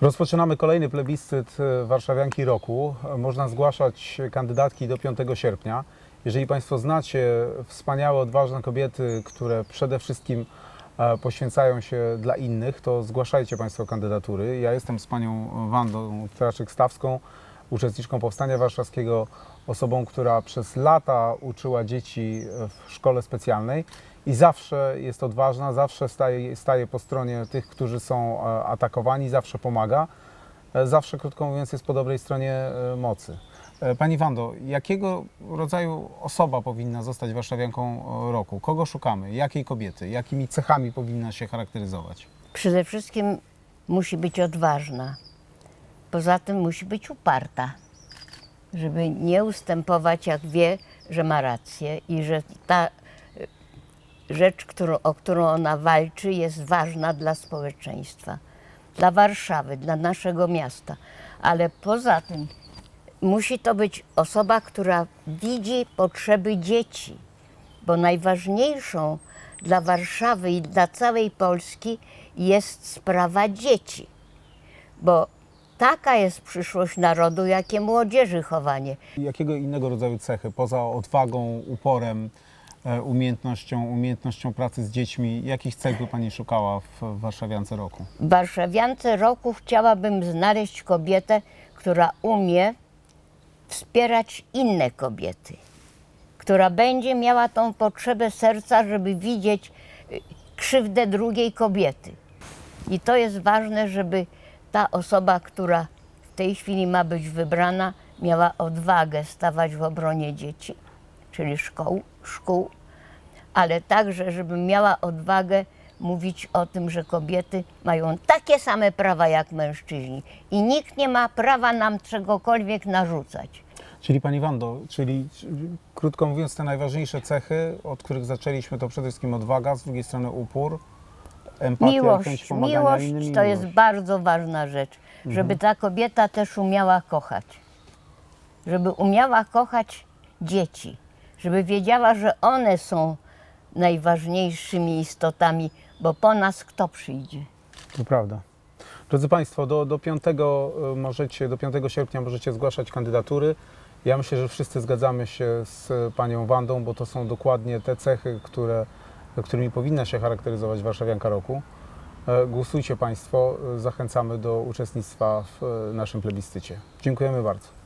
Rozpoczynamy kolejny plebiscyt e, Warszawianki Roku. Można zgłaszać kandydatki do 5 sierpnia. Jeżeli Państwo znacie wspaniałe, odważne kobiety, które przede wszystkim e, poświęcają się dla innych, to zgłaszajcie Państwo kandydatury. Ja jestem z Panią Wandą Traczyk-Stawską, uczestniczką Powstania Warszawskiego, osobą, która przez lata uczyła dzieci w szkole specjalnej i zawsze jest odważna, zawsze staje, staje po stronie tych, którzy są e, atakowani, zawsze pomaga, e, zawsze, krótko mówiąc, jest po dobrej stronie e, mocy. Pani Wando, jakiego rodzaju osoba powinna zostać warszawianką roku? Kogo szukamy? Jakiej kobiety? Jakimi cechami powinna się charakteryzować? Przede wszystkim musi być odważna. Poza tym musi być uparta, żeby nie ustępować, jak wie, że ma rację i że ta y, rzecz, którą, o którą ona walczy, jest ważna dla społeczeństwa, dla Warszawy, dla naszego miasta. Ale poza tym musi to być osoba, która widzi potrzeby dzieci, bo najważniejszą dla Warszawy i dla całej Polski jest sprawa dzieci. Bo taka jest przyszłość narodu, jakie młodzieży chowanie. Jakiego innego rodzaju cechy, poza odwagą, uporem, e, umiejętnością, umiejętnością pracy z dziećmi, jakich cech by Pani szukała w Warszawiance roku? W Warszawiance roku chciałabym znaleźć kobietę, która umie wspierać inne kobiety, która będzie miała tą potrzebę serca, żeby widzieć y, krzywdę drugiej kobiety. I to jest ważne, żeby ta osoba, która w tej chwili ma być wybrana, miała odwagę stawać w obronie dzieci, czyli szkoł, szkół, ale także, żeby miała odwagę mówić o tym, że kobiety mają takie same prawa jak mężczyźni i nikt nie ma prawa nam czegokolwiek narzucać. Czyli Pani Wando, czyli krótko mówiąc te najważniejsze cechy, od których zaczęliśmy, to przede wszystkim odwaga, z drugiej strony upór, empatia, Miłość, miłość innym to jest bardzo ważna rzecz, żeby ta kobieta też umiała kochać. Żeby umiała kochać dzieci, żeby wiedziała, że one są najważniejszymi istotami, bo po nas kto przyjdzie? To prawda. Drodzy Państwo, do, do, 5, y, możecie, do 5 sierpnia możecie zgłaszać kandydatury. Ja myślę, że wszyscy zgadzamy się z Panią Wandą, bo to są dokładnie te cechy, które, którymi powinna się charakteryzować Warszawianka Roku. E, Głosujcie Państwo, y, zachęcamy do uczestnictwa w naszym plebiscycie. Dziękujemy bardzo.